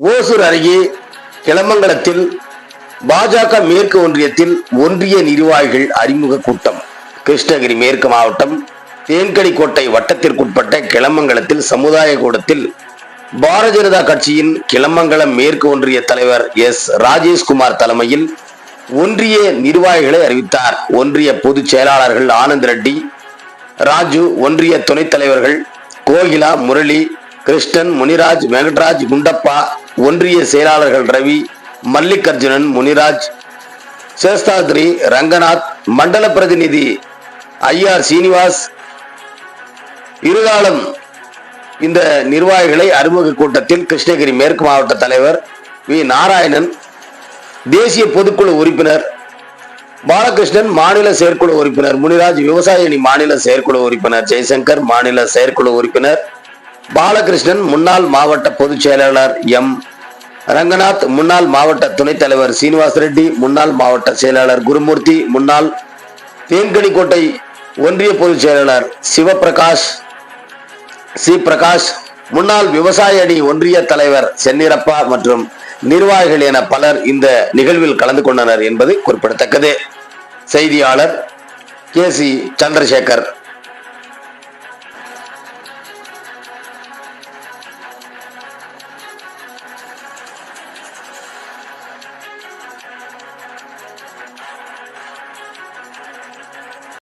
ஓசூர் அருகே கிளமங்கலத்தில் பாஜக மேற்கு ஒன்றியத்தில் ஒன்றிய நிர்வாகிகள் அறிமுக கூட்டம். கிருஷ்ணகிரி மேற்கு மாவட்டம் தேன்கடிக்கோட்டை வட்டத்திற்குட்பட்ட கிளமங்கலத்தில் சமுதாய கூடத்தில் பாரதிய ஜனதா கட்சியின் கிளமங்கலம் மேற்கு ஒன்றிய தலைவர் எஸ். ராஜேஷ்குமார் தலைமையில் ஒன்றிய நிர்வாகிகளை அறிவித்தார். ஒன்றிய பொதுச் செயலாளர்கள் ஆனந்த் ரெட்டி ராஜு ஒன்றிய துணைத் தலைவர்கள் கோகிலா முரளி கிருஷ்ணன் முனிராஜ் வெங்கட்ராஜ் குண்டப்பா ஒன்றிய செயலாளர்கள் ரவி மல்லிகார்ஜுனன் முனிராஜ் சேஸ்தாத்ரி ரங்கநாத் மண்டல பிரதிநிதி ஐஆர் சீனிவாஸ் இருகாலம் இந்த நிர்வாகிகளை அறிமுக கூட்டத்தில் கிருஷ்ணகிரி மேற்கு மாவட்ட தலைவர் வி. நாராயணன் தேசிய பொதுக்குழு உறுப்பினர் பாலகிருஷ்ணன் மாநில செயற்குழு உறுப்பினர் முனிராஜ் விவசாய அணி மாநில செயற்குழு உறுப்பினர் ஜெய்சங்கர் மாநில செயற்குழு உறுப்பினர் பாலகிருஷ்ணன் முன்னாள் மாவட்ட பொதுச் செயலாளர் எம். ரங்கநாத் முன்னாள் மாவட்ட துணைத் தலைவர் சீனிவாஸ் ரெட்டி முன்னாள் மாவட்ட செயலாளர் குருமூர்த்தி முன்னாள் தேன்கனிக்கோட்டை ஒன்றிய பொதுச் செயலாளர் சிவபிரகாஷ் சி பிரகாஷ் முன்னாள் விவசாய அணி ஒன்றிய தலைவர் சென்னிரப்பா மற்றும் நிர்வாகிகள் என பலர் இந்த நிகழ்வில் கலந்து கொண்டனர் என்பது குறிப்பிடத்தக்கது. செய்தியாளர் கே சி சந்திரசேகர்.